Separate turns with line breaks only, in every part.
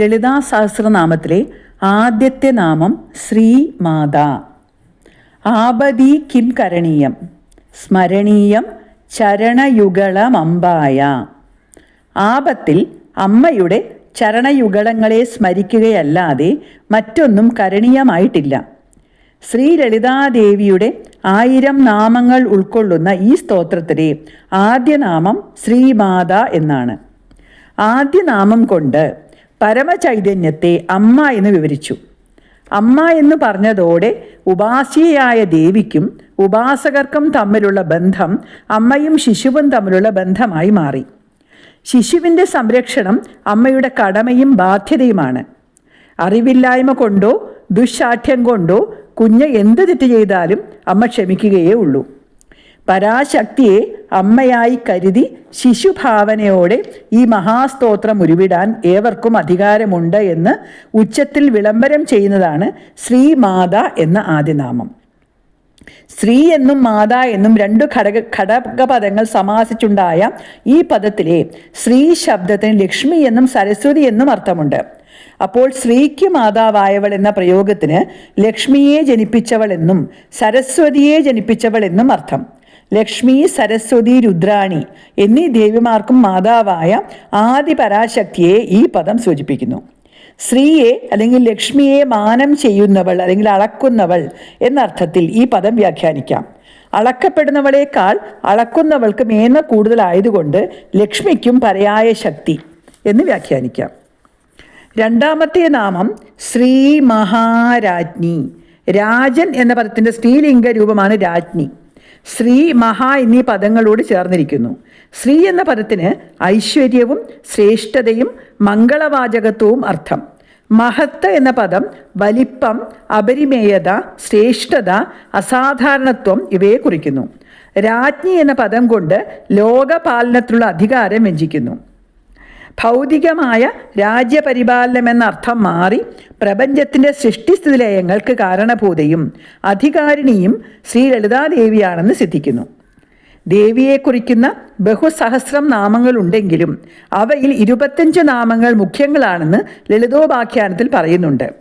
ലളിതാ സഹസ്രനാമത്തിലെ ആദ്യത്തെ നാമം ശ്രീമാതാ ആപതി കിം കരണീയം. സ്മരണീയം ചരണയുഗളമമ്പായ. ആപത്തിൽ അമ്മയുടെ ചരണയുഗളങ്ങളെ സ്മരിക്കുകയല്ലാതെ മറ്റൊന്നും കരണീയമായിട്ടില്ല. ശ്രീ ലളിതാദേവിയുടെ ആയിരം നാമങ്ങൾ ഉൾക്കൊള്ളുന്ന ഈ സ്തോത്രത്തിലെ ആദ്യ നാമം ശ്രീമാത എന്നാണ്. ആദ്യ നാമം കൊണ്ട് പരമചൈതന്യത്തെ അമ്മ എന്ന് വിവരിച്ചു. അമ്മ എന്ന് പറഞ്ഞതോടെ ഉപാസിയായ ദേവിക്കും ഉപാസകർക്കും തമ്മിലുള്ള ബന്ധം അമ്മയും ശിശുവും തമ്മിലുള്ള ബന്ധമായി മാറി. ശിശുവിന്റെ സംരക്ഷണം അമ്മയുടെ കടമയും ബാധ്യതയുമാണ്. അറിവില്ലായ്മ കൊണ്ടോ ദുശാഠ്യം കൊണ്ടോ കുഞ്ഞ് എന്ത് തെറ്റ് ചെയ്താലും അമ്മ ക്ഷമിക്കുകയേ ഉള്ളൂ. പരാശക്തിയെ അമ്മയായി കരുതി ശിശുഭാവനയോടെ ഈ മഹാസ്തോത്രം ഉരുവിടാൻ ഏവർക്കും അധികാരമുണ്ട് എന്ന് ഉച്ചത്തിൽ വിളംബരം ചെയ്യുന്നതാണ് ശ്രീമാത എന്ന ആദ്യനാമം സ്ത്രീ എന്നും മാത എന്നും രണ്ടു ഘടക ഘടകപദങ്ങൾ സമാസിച്ചുണ്ടായ ഈ പദത്തിലെ സ്ത്രീ ശബ്ദത്തിന് ലക്ഷ്മി എന്നും സരസ്വതി എന്നും അർത്ഥമുണ്ട്. അപ്പോൾ സ്ത്രീക്ക് മാതാവായവൾ എന്ന പ്രയോഗത്തിന് ലക്ഷ്മിയെ ജനിപ്പിച്ചവൾ എന്നും സരസ്വതിയെ ജനിപ്പിച്ചവൾ എന്നും അർത്ഥം. ലക്ഷ്മി സരസ്വതി രുദ്രാണി എന്നീ ദേവിമാർക്കും മാതാവായ ആദി പരാശക്തിയെ ഈ പദം സൂചിപ്പിക്കുന്നു. സ്ത്രീയെ അല്ലെങ്കിൽ ലക്ഷ്മിയെ മാനം ചെയ്യുന്നവൾ അല്ലെങ്കിൽ അളക്കുന്നവൾ എന്നർത്ഥത്തിൽ ഈ പദം വ്യാഖ്യാനിക്കാം. അളക്കപ്പെടുന്നവളേക്കാൾ അളക്കുന്നവൾക്ക് മേന്മ കൂടുതലായതുകൊണ്ട് ലക്ഷ്മിക്കും പരയായ ശക്തി എന്ന് വ്യാഖ്യാനിക്കാം. രണ്ടാമത്തെ നാമം ശ്രീ മഹാരാജ്ഞി. രാജൻ എന്ന പദത്തിന്റെ സ്ത്രീലിംഗ രൂപമാണ് രാജ്ഞി. ശ്രീ മഹാ എന്നീ പദങ്ങളോട് ചേർന്നിരിക്കുന്നു. ശ്രീ എന്ന പദത്തിന് ഐശ്വര്യവും ശ്രേഷ്ഠതയും മംഗളവാചകത്വവും അർത്ഥം. മഹത്ത് എന്ന പദം വലിപ്പം അപരിമേയത ശ്രേഷ്ഠത അസാധാരണത്വം ഇവയെ കുറിക്കുന്നു. രാജ്ഞി എന്ന പദം കൊണ്ട് ലോകപാലനത്തിലുള്ള അധികാരം വ്യഞ്ചിക്കുന്നു ഭൗതികമായ രാജ്യപരിപാലനം എന്ന അർത്ഥം മാറി പ്രപഞ്ചത്തിന്റെ സൃഷ്ടിസ്ഥിതിലയങ്ങൾക്ക് കാരണഭൂതയും അധികാരിണിയും ശ്രീ ലളിതാദേവിയാണെന്ന് സിദ്ധിക്കുന്നു. ദേവിയെ കുറിക്കുന്ന ബഹുസഹസ്രം നാമങ്ങളുണ്ടെങ്കിലും അവയിൽ ഇരുപത്തഞ്ച് നാമങ്ങൾ മുഖ്യങ്ങളാണെന്ന് ലളിതോപാഖ്യാനത്തിൽ പറയുന്നുണ്ട്.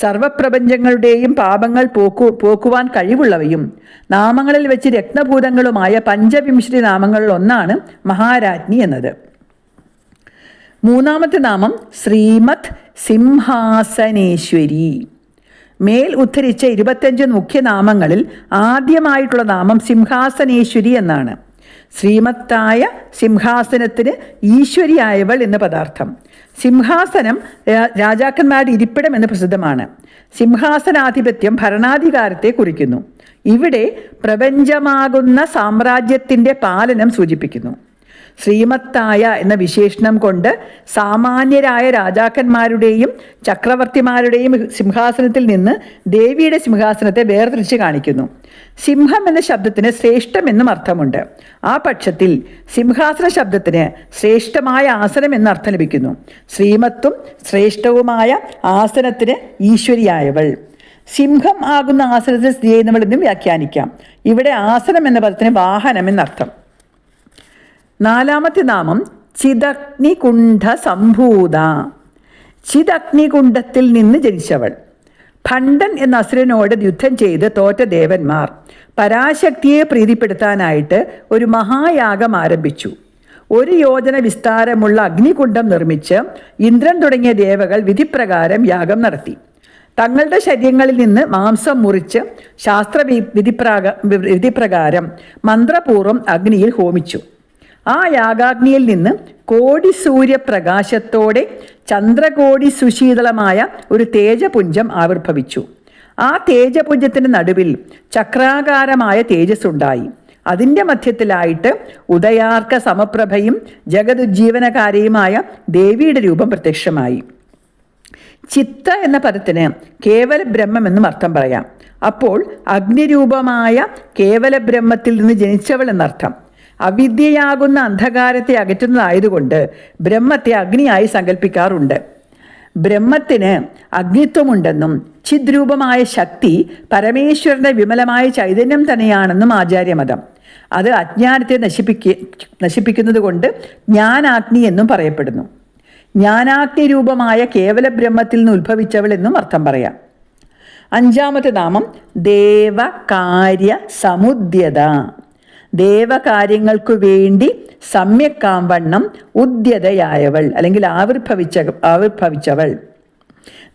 സർവപ്രപഞ്ചങ്ങളുടെയും പാപങ്ങൾ പോക്കു പോക്കുവാൻ കഴിവുള്ളവയും നാമങ്ങളിൽ വെച്ച് രത്നഭൂതങ്ങളുമായ പഞ്ചവിംശതി നാമങ്ങളിൽ ഒന്നാണ് മഹാരാജ്ഞി എന്നത്. മൂന്നാമത്തെ നാമം ശ്രീമത് സിംഹാസനേശ്വരി. മേൽ ഉദ്ധരിച്ച ഇരുപത്തഞ്ച് മുഖ്യനാമങ്ങളിൽ ആദ്യമായിട്ടുള്ള നാമം സിംഹാസനേശ്വരി എന്നാണ്. ശ്രീമത്തായ സിംഹാസനത്തിന് ഈശ്വരിയായവൾ എന്ന പദാർത്ഥം. സിംഹാസനം രാജാക്കന്മാരുടെ ഇരിപ്പിടം എന്ന് പ്രസിദ്ധമാണ്. സിംഹാസനാധിപത്യം ഭരണാധികാരത്തെ കുറിക്കുന്നു. ഇവിടെ പ്രപഞ്ചമാകുന്ന സാമ്രാജ്യത്തിന്റെ പാലനം സൂചിപ്പിക്കുന്നു. ശ്രീമത്തായ എന്ന വിശേഷണം കൊണ്ട് സാമാന്യരായ രാജാക്കന്മാരുടെയും ചക്രവർത്തിമാരുടെയും സിംഹാസനത്തിൽ നിന്ന് ദേവിയുടെ സിംഹാസനത്തെ വേർതിരിച്ച് കാണിക്കുന്നു. സിംഹം എന്ന ശബ്ദത്തിന് ശ്രേഷ്ഠം എന്നും അർത്ഥമുണ്ട്. ആ പക്ഷത്തിൽ സിംഹാസന ശബ്ദത്തിന് ശ്രേഷ്ഠമായ ആസനം എന്ന അർത്ഥം ലഭിക്കുന്നു. ശ്രീമത്തും ശ്രേഷ്ഠവുമായ ആസനത്തിന് ഈശ്വരിയായവൾ. സിംഹം ആകുന്ന ആസനത്തിൽ സ്ഥിതി ചെയ്യുന്നവൾ എന്നും വ്യാഖ്യാനിക്കാം. ഇവിടെ ആസനം എന്ന പദത്തിന് വാഹനം എന്നർത്ഥം. നാലാമത്തെ നാമം ചിദഗ്നികുണ്ഠ സംഭൂത ചിദഗ്നികുണ്ഠത്തിൽ നിന്ന് ജനിച്ചവൾ. ഭണ്ഡൻ എന്ന അസുരനോട് യുദ്ധം ചെയ്ത് തോറ്റ ദേവന്മാർ പരാശക്തിയെ പ്രീതിപ്പെടുത്താനായിട്ട് ഒരു മഹായാഗം ആരംഭിച്ചു. ഒരു യോജന വിസ്താരമുള്ള അഗ്നികുണ്ഡം നിർമ്മിച്ച് ഇന്ദ്രൻ തുടങ്ങിയ ദേവകൾ വിധിപ്രകാരം യാഗം നടത്തി. തങ്ങളുടെ ശരീരങ്ങളിൽ നിന്ന് മാംസം മുറിച്ച് ശാസ്ത്ര വിധിപ്രാക വിധിപ്രകാരം മന്ത്രപൂർവം അഗ്നിയിൽ ഹോമിച്ചു. ആ യാഗാഗ്നിയിൽ നിന്ന് കോടി സൂര്യപ്രകാശത്തോടെ ചന്ദ്രകോടി സുശീതളമായ ഒരു തേജപുഞ്ചം ആവിർഭവിച്ചു. ആ തേജപുഞ്ചത്തിന്റെ നടുവിൽ ചക്രാകാരമായ തേജസ് ഉണ്ടായി അതിന്റെ മധ്യത്തിലായിട്ട് ഉദയാർക്ക സമപ്രഭയും ജഗതുജ്ജീവനകാരിയുമായ ദേവിയുടെ രൂപം പ്രത്യക്ഷമായി. ചിത്ത എന്ന പദത്തിന് കേവല ബ്രഹ്മം എന്നും അർത്ഥം പറയാം. അപ്പോൾ അഗ്നിരൂപമായ കേവല ബ്രഹ്മത്തിൽ നിന്ന് ജനിച്ചവൾ എന്നർത്ഥം. അവിദ്യയാകുന്ന അന്ധകാരത്തെ അകറ്റുന്നതായതുകൊണ്ട് ബ്രഹ്മത്തെ അഗ്നിയായി സങ്കല്പിക്കാറുണ്ട് ബ്രഹ്മത്തിന് അഗ്നിത്വമുണ്ടെന്നും ചിദ്രൂപമായ ശക്തി പരമേശ്വരന്റെ വിമലമായ ചൈതന്യം തന്നെയാണെന്നും ആചാര്യമതം. അത് അജ്ഞാനത്തെ നശിപ്പിക്ക നശിപ്പിക്കുന്നത് കൊണ്ട് ജ്ഞാനാഗ്നി എന്നും പറയപ്പെടുന്നു. ജ്ഞാനാഗ്നി രൂപമായ കേവല ബ്രഹ്മത്തിൽ നിന്ന് ഉത്ഭവിച്ചവൾ എന്നും അർത്ഥം പറയാം. അഞ്ചാമത്തെ നാമം ദേവകാര്യ സമുദ്യത ദേവകാര്യങ്ങൾക്കു വേണ്ടി സമ്യക്കാംവണ്ണം ഉദ്യതയായവൾ അല്ലെങ്കിൽ ആവിർഭവിച്ച ആവിർഭവിച്ചവൾ.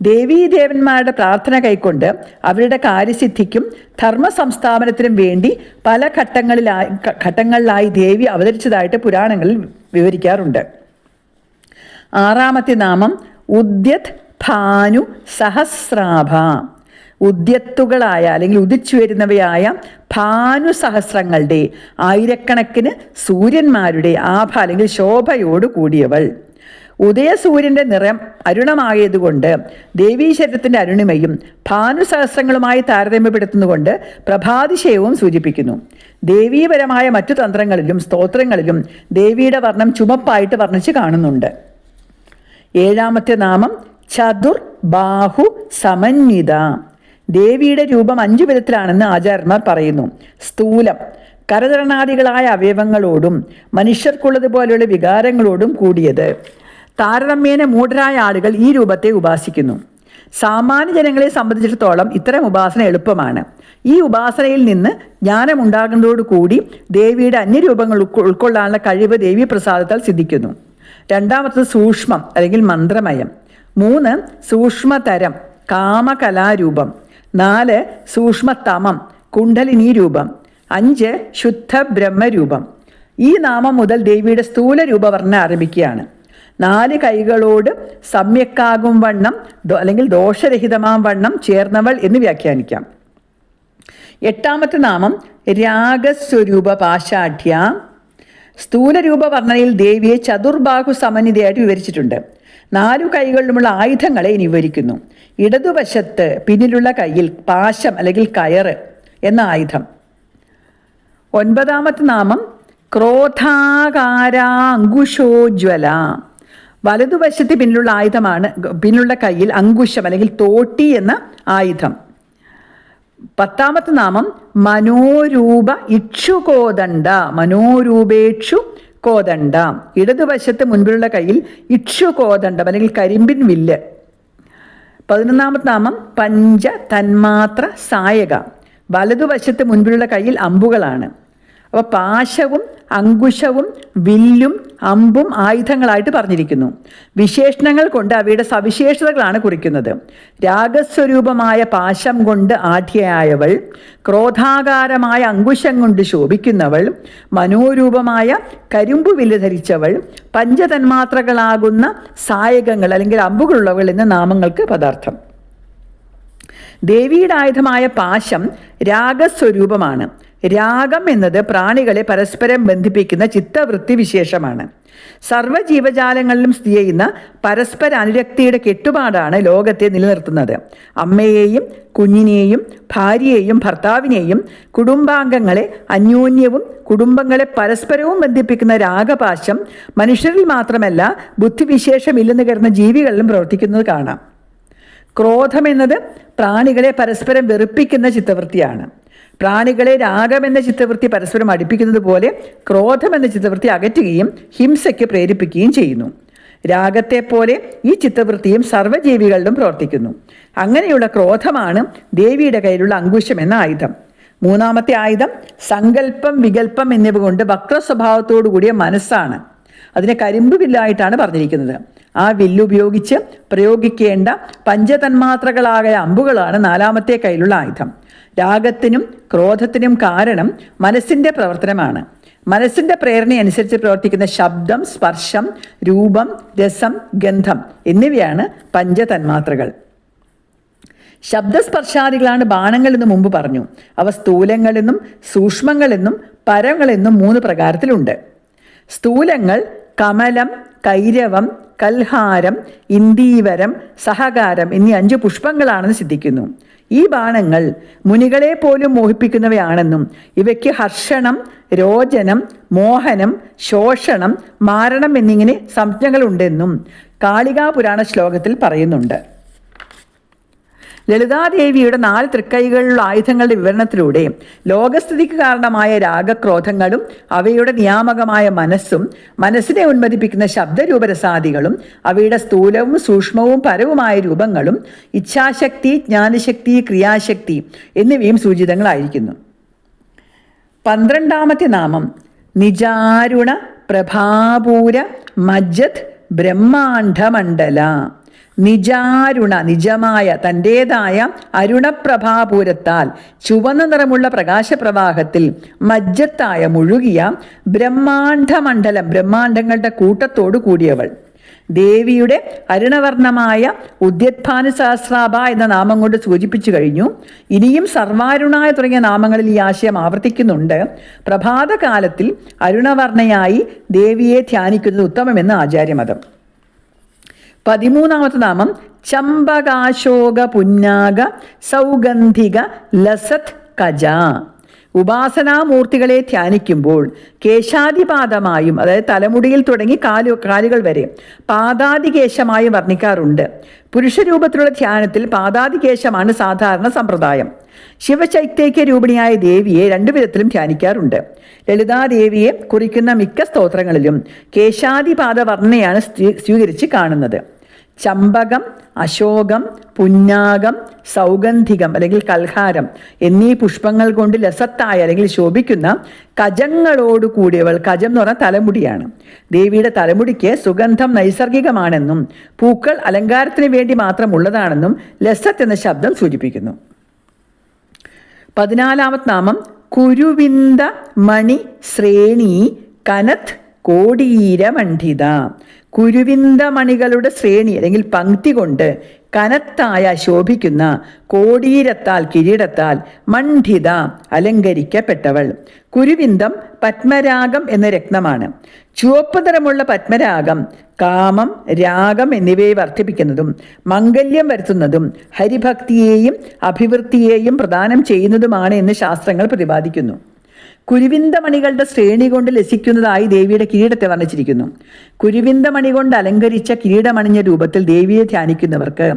ദേവീദേവന്മാരുടെ പ്രാർത്ഥന കൈക്കൊണ്ട് അവരുടെ കാര്യസിദ്ധിക്കും ധർമ്മ സംസ്ഥാപനത്തിനും വേണ്ടി പല ഘട്ടങ്ങളിലായി ഘട്ടങ്ങളിലായി ദേവി അവതരിച്ചതായിട്ട് പുരാണങ്ങളിൽ വിവരിക്കാറുണ്ട്. ആറാമത്തെ നാമം ഉദ്യത് ഭാനു സഹസ്രാഭ. ഉദ്യത്തുകളായ അല്ലെങ്കിൽ ഉദിച്ചു വരുന്നവയായ ഭാനു സഹസ്രങ്ങളുടെ ആയിരക്കണക്കിന് സൂര്യന്മാരുടെ ആഭ അല്ലെങ്കിൽ ശോഭയോട് കൂടിയവൾ. ഉദയസൂര്യന്റെ നിറം അരുണമായതുകൊണ്ട് ദേവീശരത്തിന്റെ അരുണിമയും ഭാനുസഹസ്രങ്ങളുമായി താരതമ്യപ്പെടുത്തുന്നുകൊണ്ട് പ്രഭാതിശയവും സൂചിപ്പിക്കുന്നു. ദേവീപരമായ മറ്റു തന്ത്രങ്ങളിലും സ്തോത്രങ്ങളിലും ദേവിയുടെ വർണം ചുമപ്പായിട്ട് വർണിച്ച് കാണുന്നുണ്ട്. ഏഴാമത്തെ നാമം ചതുർ ബാഹു സമന്വിത. ദേവിയുടെ രൂപം അഞ്ചു വിധത്തിലാണെന്ന് ആചാര്യന്മാർ പറയുന്നു. സ്ഥൂലം. കരതരണാദികളായ അവയവങ്ങളോടും മനുഷ്യർക്കുള്ളതുപോലെയുള്ള വികാരങ്ങളോടും കൂടിയത്. താരതമ്യേന മൂഢരായ ആളുകൾ ഈ രൂപത്തെ ഉപാസിക്കുന്നു. സാമാന്യ ജനങ്ങളെ സംബന്ധിച്ചിടത്തോളം ഇത്തരം ഉപാസന എളുപ്പമാണ്. ഈ ഉപാസനയിൽ നിന്ന് ജ്ഞാനമുണ്ടാകുന്നതോടുകൂടി ദേവിയുടെ അന്യരൂപങ്ങൾ ഉൾക്കൊ- ഉൾക്കൊള്ളാനുള്ള കഴിവ് ദേവി പ്രസാദത്താൽ സിദ്ധിക്കുന്നു. രണ്ടാമത്തത് സൂക്ഷ്മം അല്ലെങ്കിൽ മന്ത്രമയം. മൂന്ന് സൂക്ഷ്മതരം കാമകലാരൂപം. നാല് സൂക്ഷ്മതമം കുണ്ഡലിനി രൂപം. അഞ്ച് ശുദ്ധ ബ്രഹ്മരൂപം ഈ നാമം മുതൽ ദേവിയുടെ സ്ഥൂല രൂപവർണ ആരംഭിക്കുകയാണ്. നാല് കൈകളോട് സമ്യക്കാകും വണ്ണം അല്ലെങ്കിൽ ദോഷരഹിതമാം വണ്ണം ചേർന്നവൾ എന്ന് വ്യാഖ്യാനിക്കാം. എട്ടാമത്തെ നാമം രാഗസ്വരൂപ പാശാഠ്യ സ്ഥൂലരൂപ വർണനയിൽ ദേവിയെ ചതുർബാഹു സമന്വിതയായിട്ട് വിവരിച്ചിട്ടുണ്ട്. നാലു കൈകളിലുമുള്ള ആയുധങ്ങളെ ഇനി വിവരിക്കുന്നു. ഇടതുവശത്ത് പിന്നിലുള്ള കയ്യിൽ പാശം അല്ലെങ്കിൽ കയറ് എന്ന ആയുധം. ഒൻപതാമത്തെ നാമം ക്രോധാകാരാങ്കുശോജ്വല വലതുവശത്ത് പിന്നിലുള്ള ആയുധമാണ് പിന്നിലുള്ള കയ്യിൽ അങ്കുശം അല്ലെങ്കിൽ തോട്ടി എന്ന ആയുധം. പത്താമത്തെ നാമം മനോരൂപ ഇക്ഷുകോദണ്ഡ മനോരൂപേക്ഷു കോദണ്ഡ ഇടതുവശത്ത് മുൻപിലുള്ള കയ്യിൽ ഇക്ഷു കോതണ്ടം അല്ലെങ്കിൽ കരിമ്പിൻ വില്ല്. പതിനൊന്നാമത്തെ നാമം പഞ്ച തന്മാത്ര സായക. വലതുവശത്ത് മുൻപിലുള്ള കയ്യിൽ അമ്പുകളാണ്. അപ്പോൾ പാശവും അങ്കുശവും വില്ലും അമ്പും ആയുധങ്ങളായിട്ട് പറഞ്ഞിരിക്കുന്നു. വിശേഷണങ്ങൾ കൊണ്ട് അവയുടെ സവിശേഷതകളാണ് കുറിക്കുന്നത്. രാഗസ്വരൂപമായ പാശം കൊണ്ട് ആഠ്യയായവൾ ക്രോധാകാരമായ അങ്കുശം കൊണ്ട് ശോഭിക്കുന്നവൾ മനോരൂപമായ കരിമ്പു വില്ല് ധരിച്ചവൾ പഞ്ചതന്മാത്രകളാകുന്ന സായകങ്ങൾ അല്ലെങ്കിൽ അമ്പുകളുള്ളവൾ എന്ന നാമങ്ങൾക്ക് പദാർത്ഥം. ദേവിയുടെ ആയുധമായ പാശം രാഗസ്വരൂപമാണ്. രാഗം എന്നത് പ്രാണികളെ പരസ്പരം ബന്ധിപ്പിക്കുന്ന ചിത്തവൃത്തി വിശേഷമാണ്. സർവജീവജാലങ്ങളിലും സ്ഥിതി ചെയ്യുന്ന പരസ്പര അനുരക്തിയുടെ കെട്ടുപാടാണ് ലോകത്തെ നിലനിർത്തുന്നത്. അമ്മയെയും കുഞ്ഞിനെയും ഭാര്യയെയും ഭർത്താവിനെയും കുടുംബാംഗങ്ങളെ അന്യോന്യവും കുടുംബങ്ങളെ പരസ്പരവും ബന്ധിപ്പിക്കുന്ന രാഗപാശം മനുഷ്യരിൽ മാത്രമല്ല ബുദ്ധിവിശേഷമില്ലെന്ന് കരുതുന്ന ജീവികളിലും പ്രവർത്തിക്കുന്നത് കാണാം. ക്രോധം എന്നത് പ്രാണികളെ പരസ്പരം വെറുപ്പിക്കുന്ന ചിത്തവൃത്തിയാണ്. പ്രാണികളെ എന്ന ചിത്തവൃത്തി പരസ്പരം അടുപ്പിക്കുന്നത് പോലെ ക്രോധം എന്ന ചിത്തവൃത്തി അകറ്റുകയും ഹിംസയ്ക്ക് പ്രേരിപ്പിക്കുകയും ചെയ്യുന്നു. രാഗത്തെ പോലെ ഈ ചിത്തവൃത്തിയും സർവജീവികളിലും പ്രവർത്തിക്കുന്നു. അങ്ങനെയുള്ള ക്രോധമാണ് ദേവിയുടെ കയ്യിലുള്ള അങ്കുശം എന്ന ആയുധം. മൂന്നാമത്തെ ആയുധം സങ്കല്പം വികല്പം എന്നിവ കൊണ്ട് വക്ര സ്വഭാവത്തോടു കൂടിയ മനസ്സാണ്. അതിനെ കരിമ്പ് വില്ലായിട്ടാണ് പറഞ്ഞിരിക്കുന്നത്. ആ വില്ലുപയോഗിച്ച് പ്രയോഗിക്കേണ്ട പഞ്ചതന്മാത്രകളായ അമ്പുകളാണ് നാലാമത്തെ കയ്യിലുള്ള ആയുധം. രാഗത്തിനും ക്രോധത്തിനും കാരണം മനസ്സിന്റെ പ്രവർത്തനമാണ്. മനസ്സിന്റെ പ്രേരണ അനുസരിച്ച് പ്രവർത്തിക്കുന്ന ശബ്ദം സ്പർശം രൂപം രസം ഗന്ധം എന്നിവയാണ് പഞ്ചതന്മാത്രകൾ. ശബ്ദസ്പർശാദികളാണ് ബാണങ്ങളെന്ന് മുമ്പ് പറഞ്ഞു. അവ സ്ഥൂലങ്ങളെന്നും സൂക്ഷ്മങ്ങളെന്നും പരങ്ങളെന്നും മൂന്ന് പ്രകാരത്തിലുണ്ട്. സ്ഥൂലങ്ങൾ കമലം കൈരവം കൽഹാരം ഇന്ദീവരം സഹകാരം എന്നീ അഞ്ച് പുഷ്പങ്ങളാണെന്ന് സിദ്ധിക്കുന്നു. ഈ ബാണങ്ങൾ മുനികളെ പോലും മോഹിപ്പിക്കുന്നവയാണെന്നും ഇവയ്ക്ക് ഹർഷണം രോചനം മോഹനം ശോഷണം മാരണം എന്നിങ്ങനെ സംജ്ഞകളുണ്ടെന്നും കാളികാപുരാണ ശ്ലോകത്തിൽ പറയുന്നുണ്ട്. ലളിതാദേവിയുടെ നാല് തൃക്കൈകളിലുള്ള ആയുധങ്ങളുടെ വിവരണത്തിലൂടെ ലോകസ്ഥിതിക്ക് കാരണമായ രാഗക്രോധങ്ങളും അവയുടെ നിയാമകമായ മനസ്സും മനസ്സിനെ ഉന്മതിപ്പിക്കുന്ന ശബ്ദരൂപരസാദികളും അവയുടെ സ്ഥൂലവും സൂക്ഷ്മവും പരവുമായ രൂപങ്ങളും ഇച്ഛാശക്തി ജ്ഞാനശക്തി ക്രിയാശക്തി എന്നിവയും സൂചിതങ്ങളായിരിക്കുന്നു. പന്ത്രണ്ടാമത്തെ നാമം നിജാരുണ പ്രഭാപൂര മജ്ജത് ബ്രഹ്മാണ്ഡമണ്ഡല. നിജാരുണ നിജമായ തന്റേതായ അരുണപ്രഭാപൂരത്താൽ ചുവന്ന നിറമുള്ള പ്രകാശപ്രവാഹത്തിൽ മജ്ജത്തായ മുഴുകിയ ബ്രഹ്മാണ്ഡമണ്ഡലം ബ്രഹ്മാണ്ഡങ്ങളുടെ കൂട്ടത്തോടു കൂടിയവൾ. ദേവിയുടെ അരുണവർണമായ ഉദ്യത്ഭാന സഹസ്രാഭ എന്ന നാമം കൊണ്ട് സൂചിപ്പിച്ചു കഴിഞ്ഞു. ഇനിയും സർവാരുണായ തുടങ്ങിയ നാമങ്ങളിൽ ഈ ആശയം ആവർത്തിക്കുന്നുണ്ട്. പ്രഭാതകാലത്തിൽ അരുണവർണയായി ദേവിയെ ധ്യാനിക്കുന്നത് ഉത്തമമെന്ന് ആചാര്യമതം. പതിമൂന്നാമത്തെ നാമം ചമ്പകാശോക പുന്നാക സൗഗന്ധിക ലസത് കജ. ഉപാസനാമൂർത്തികളെ ധ്യാനിക്കുമ്പോൾ കേശാദിപാദമായും അതായത് തലമുടിയിൽ തുടങ്ങി കാലു കാലുകൾ വരെ പാദാദികേശമായും വർണിക്കാറുണ്ട്. പുരുഷരൂപത്തിലുള്ള ധ്യാനത്തിൽ പാദാദികേശമാണ് സാധാരണ സമ്പ്രദായം. ശിവചൈത്യൈക്യ രൂപിണിയായ ദേവിയെ രണ്ടു വിധത്തിലും ധ്യാനിക്കാറുണ്ട്. ലളിതാദേവിയെ കുറിക്കുന്ന മിക്ക സ്തോത്രങ്ങളിലും കേശാദിപാദ വർണയാണ് സ്വീ- സ്വീകരിച്ച് കാണുന്നത്. ചമ്പകം അശോകം പുന്നാകം സൗഗന്ധികം അല്ലെങ്കിൽ കൽഹാരം എന്നീ പുഷ്പങ്ങൾ കൊണ്ട് ലസത്തായ അല്ലെങ്കിൽ ശോഭിക്കുന്ന കജങ്ങളോട് കൂടിയവൾ. കജം എന്ന് പറഞ്ഞാൽ തലമുടിയാണ്. ദേവിയുടെ തലമുടിക്ക് സുഗന്ധം നൈസർഗികമാണെന്നും പൂക്കൾ അലങ്കാരത്തിന് വേണ്ടി മാത്രമുള്ളതാണെന്നും ലസത്ത് എന്ന ശബ്ദം സൂചിപ്പിക്കുന്നു. പതിനാലാമത് നാമം കുരുവിന്ദ മണി ശ്രേണി കനത് കോടീരമണ്ഡിത. കുരുവിന്ദ മണികളുടെ ശ്രേണി അല്ലെങ്കിൽ പങ്ക്തി കൊണ്ട് കനത്തായ ശോഭിക്കുന്ന കോടീരത്താൽ കിരീടത്താൽ മണ്ഡിത അലങ്കരിക്കപ്പെട്ടവൾ. കുരുവിന്ദം പത്മരാഗം എന്ന രത്നമാണ്. ചുവപ്പ് നിറമുള്ള പത്മരാഗം കാമം രാഗം എന്നിവയെ വർദ്ധിപ്പിക്കുന്നതും മംഗല്യം വരുത്തുന്നതും ഹരിഭക്തിയെയും അഭിവൃദ്ധിയെയും പ്രദാനം ചെയ്യുന്നതുമാണ് എന്ന് ശാസ്ത്രങ്ങൾ പ്രതിപാദിക്കുന്നു. കുരുവിന്ദമണികളുടെ ശ്രേണി കൊണ്ട് ലസിക്കുന്നതായി ദേവിയുടെ കിരീടത്തെ വർണിച്ചിരിക്കുന്നു. കുരുവിന്ദമണി കൊണ്ട് അലങ്കരിച്ച കിരീടമണിഞ്ഞ രൂപത്തിൽ ദേവിയെ ധ്യാനിക്കുന്നവർക്ക്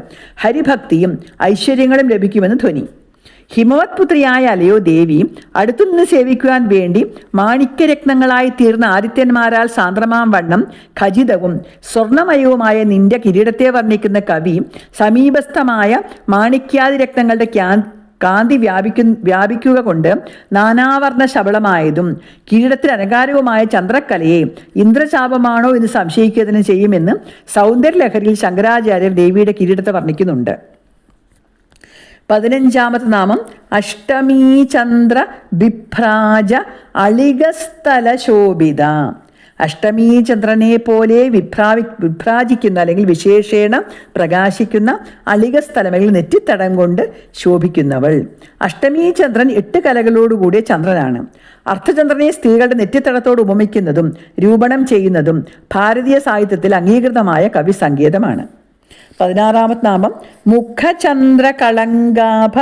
ഹരിഭക്തിയും ഐശ്വര്യങ്ങളും ലഭിക്കുമെന്ന് ധ്വനി. ഹിമവത് പുത്രിയായ അലയോ ദേവി അടുത്തുനിന്ന് സേവിക്കുവാൻ വേണ്ടി മാണിക്യരത്നങ്ങളായി തീർന്ന ആദിത്യന്മാരാൽ സാന്ദ്രമാം വണ്ണം ഖചിതവും സ്വർണമയവുമായ നിന്റെ കിരീടത്തെ വർണിക്കുന്ന കവി സമീപസ്ഥമായ മാണിക്യാദി രത്നങ്ങളുടെ ക്യാ കാന്തി വ്യാപിക്കു വ്യാപിക്കുക കൊണ്ട് നാനാവർണ ശബളമായതും കിരീടത്തിൽ അലങ്കാരവുമായ ചന്ദ്രക്കലയെ ഇന്ദ്രശാപമാണോ എന്ന് സംശയിക്കുന്നതിന് ചെയ്യുമെന്ന് സൗന്ദര്യലഹരിയിൽ ശങ്കരാചാര്യർ ദേവിയുടെ കിരീടത്തെ വർണിക്കുന്നുണ്ട്. പതിനഞ്ചാമത്തെ നാമം അഷ്ടമീചന്ദ്ര ബിഭ്രാജ അളികസ്ഥല ശോഭിത അഷ്ടമീ ചന്ദ്രനെ പോലെ വിഭ്രാവി വിഭ്രാജിക്കുന്ന അല്ലെങ്കിൽ വിശേഷേണ പ്രകാശിക്കുന്ന അളിക സ്ഥലമെങ്കിൽ നെറ്റിത്തടം കൊണ്ട് ശോഭിക്കുന്നവൾ. അഷ്ടമീ ചന്ദ്രൻ എട്ട് കലകളോടുകൂടിയ ചന്ദ്രനാണ്. അർത്ഥചന്ദ്രനെ സ്ത്രീകളുടെ നെറ്റിത്തടത്തോട് ഉപമിക്കുന്നതും രൂപണം ചെയ്യുന്നതും ഭാരതീയ സാഹിത്യത്തിൽ അംഗീകൃതമായ കവി സങ്കേതമാണ് പതിനാറാമത് നാമം മുഖചന്ദ്ര കളങ്കാഭ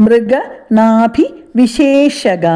മൃഗനാഭി വിശേഷക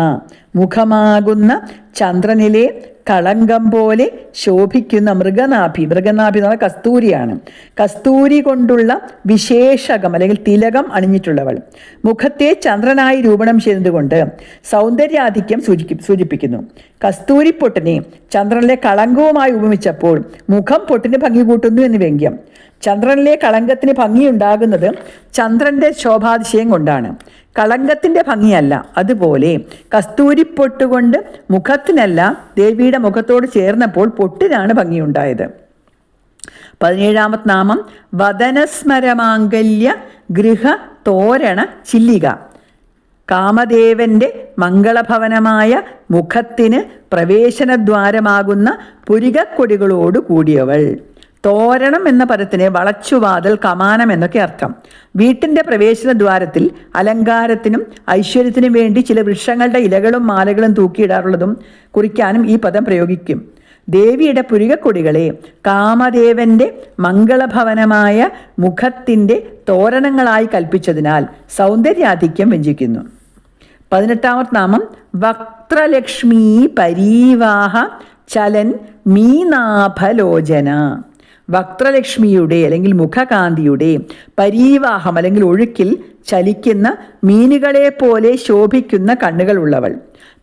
മുഖമാകുന്ന ചന്ദ്രനിലെ കളങ്കം പോലെ ശോഭിക്കുന്ന മൃഗനാഭി. മൃഗനാഭി എന്ന് പറഞ്ഞാൽ കസ്തൂരിയാണ്. കസ്തൂരി കൊണ്ടുള്ള വിശേഷകം അല്ലെങ്കിൽ തിലകം അണിഞ്ഞിട്ടുള്ളവൾ. മുഖത്തെ ചന്ദ്രനായി രൂപണം ചെയ്തതുകൊണ്ട് സൗന്ദര്യാധിക്യം സൂചിപ്പി സൂചിപ്പിക്കുന്നു. കസ്തൂരി പൊട്ടിനെ ചന്ദ്രനിലെ കളങ്കവുമായി ഉപമിച്ചപ്പോൾ മുഖം പൊട്ടിന് ഭംഗി കൂട്ടുന്നു എന്ന് വ്യംഗ്യം. ചന്ദ്രനിലെ കളങ്കത്തിന് ഭംഗിയുണ്ടാകുന്നത് ചന്ദ്രന്റെ ശോഭാതിശയം കൊണ്ടാണ്. കളങ്കത്തിന്റെ ഭംഗിയല്ല. അതുപോലെ കസ്തൂരി പൊട്ടുകൊണ്ട് മുഖത്തിനല്ല ദേവിയുടെ മുഖത്തോട് ചേർന്നപ്പോൾ പൊട്ടിനാണ് ഭംഗിയുണ്ടായത്. പതിനേഴാമത് നാമം വദനസ്മരമാംഗല്യ ഗൃഹ തോരണ ചില്ലിക. കാമദേവന്റെ മംഗളഭവനമായ മുഖത്തിന് പ്രവേശനദ്വാരമാകുന്ന പുരികക്കൊടികളോടു കൂടിയവൾ തോരണം എന്ന പദത്തിന് വളച്ചുവാതൽ കമാനം എന്നൊക്കെ അർത്ഥം. വീട്ടിന്റെ പ്രവേശന ദ്വാരത്തിൽ അലങ്കാരത്തിനും ഐശ്വര്യത്തിനും വേണ്ടി ചില വൃക്ഷങ്ങളുടെ ഇലകളും മാലകളും തൂക്കിയിടാറുള്ളതും കുറിക്കാനും ഈ പദം പ്രയോഗിക്കും. ദേവിയുടെ പുരികക്കൊടികളെ കാമദേവന്റെ മംഗളഭവനമായ മുഖത്തിന്റെ തോരണങ്ങളായി കൽപ്പിച്ചതിനാൽ സൗന്ദര്യാധിക്യം വ്യഞ്ചിക്കുന്നു പതിനെട്ടാമത് നാമം വക്ത്രലക്ഷ്മി പരീവാഹ ചലൻ മീനാഭലോചന. വക്ത്രലക്ഷ്മിയുടെ അല്ലെങ്കിൽ മുഖകാന്തിയുടെ പരീവാഹം അല്ലെങ്കിൽ ഒഴുക്കിൽ ചലിക്കുന്ന മീനുകളെ പോലെ ശോഭിക്കുന്ന കണ്ണുകളുള്ളവൾ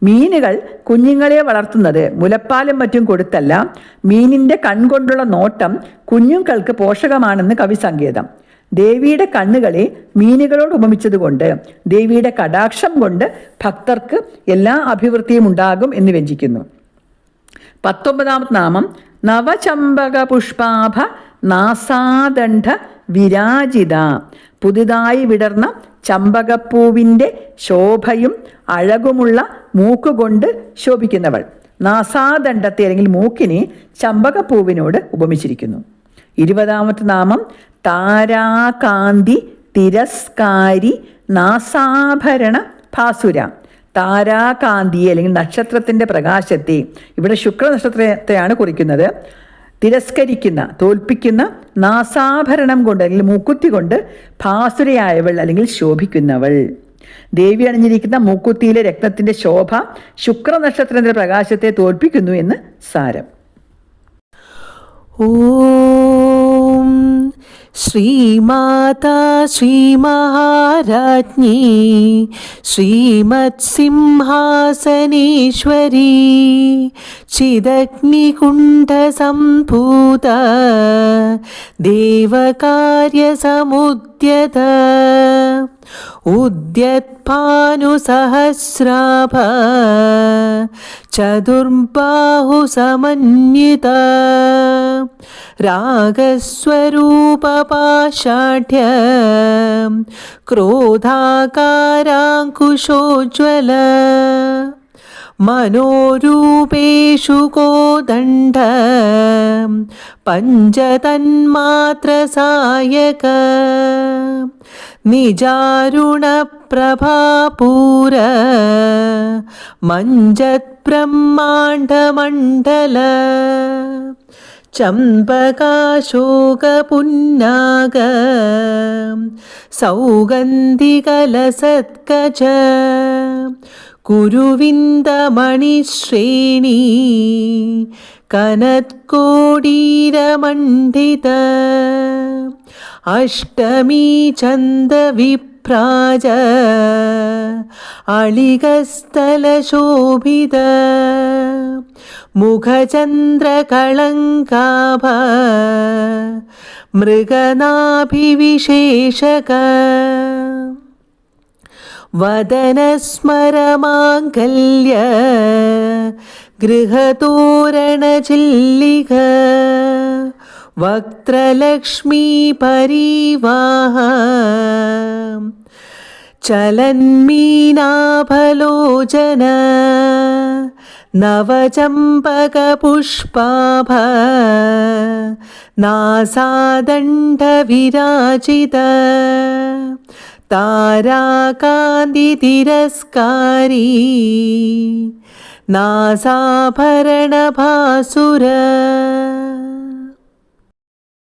മീനുകൾ കുഞ്ഞുങ്ങളെ വളർത്തുന്നത് മുലപ്പാലും മറ്റും കൊടുത്തല്ല മീനിന്റെ കൺകൊണ്ടുള്ള നോട്ടം കുഞ്ഞുങ്ങൾക്ക് പോഷകമാണെന്ന് കവി സങ്കേതം. ദേവിയുടെ കണ്ണുകളെ മീനുകളോട് ഉപമിച്ചതുകൊണ്ട് ദേവിയുടെ കടാക്ഷം കൊണ്ട് ഭക്തർക്ക് എല്ലാ അഭിവൃദ്ധിയും ഉണ്ടാകും എന്ന് വ്യഞ്ചിക്കുന്നു. പത്തൊമ്പതാമത് നാമം നവചമ്പക പുഷ്പാഭ നാസാദണ്ഡ വിരാജിത. പുതുതായി വിടർന്ന ചമ്പകപ്പൂവിന്റെ ശോഭയും അഴകുമുള്ള മൂക്കുകൊണ്ട് ശോഭിക്കുന്നവൾ. നാസാദണ്ഡത്തെ അല്ലെങ്കിൽ മൂക്കിനെ ചമ്പകപ്പൂവിനോട് ഉപമിച്ചിരിക്കുന്നു. ഇരുപതാമത്തെ നാമം താരാകാന്തി തിരസ്കാരി നാസാഭരണ ഭാസുര. താരാകാന്തി അല്ലെങ്കിൽ നക്ഷത്രത്തിന്റെ പ്രകാശത്തെ ഇവിടെ ശുക്ര നക്ഷത്രത്തെയാണ് കുറിക്കുന്നത്. തിരസ്കരിക്കുന്ന തോൽപ്പിക്കുന്ന നാസാഭരണം കൊണ്ട് അല്ലെങ്കിൽ മൂക്കുത്തി കൊണ്ട് ഭാസുരയായവൾ അല്ലെങ്കിൽ ശോഭിക്കുന്നവൾ. ദേവി അണിഞ്ഞിരിക്കുന്ന മൂക്കുത്തിയിലെ രക്തത്തിന്റെ ശോഭ ശുക്ര നക്ഷത്രത്തിന്റെ പ്രകാശത്തെ തോൽപ്പിക്കുന്നു എന്ന് സാരം.
ॐ ശ്രീമാതാ ശ്രീമഹാരാജ്ഞി ശ്രീമത്സിംഹാസനേശ്വരി ചിദഗ്നികുണ്ഠസംഭൂത ദേവകാര്യസമുദ്യത उद्यत्भानुसहस्राभ चतुर्बाहुसमन्विता रागस्वरूपपाषाढ्य क्रोधाकाराङ्कुशोज्ज्वल മനോരൂപേഷു കോദണ്ഡ പഞ്ചതന്മാത്രസായക. നിജാരുണപ്രഭാപൂര. മഞ്ജത് ബ്രഹ്മാണ്ഡമണ്ഡല ചമ്പകാശോകപുന്നാക സൗഗന്ധികലസത്കജ കുരുവിന്ദമണിശ്രേണി കനത്കോടീരമണ്ഡിത അഷ്ടമീ ചന്ദവിപ്രാജ അളികസ്ഥലശോഭിത മുഖചന്ദ്രകളങ്കാഭ മൃഗനാഭിവിശേഷക मृगनाभिविशेषक वदनस्मरमाङ्गल्य गृहतोरणचिल्लिक वक्त्रलक्ष्मीपरीवाह चलन्मीनाभलोचन नवचम्पकपुष्पाभ नासादण्डविराजित താരാകാന്തി തിരസ്കാരി നാസാഭരണഭാസുര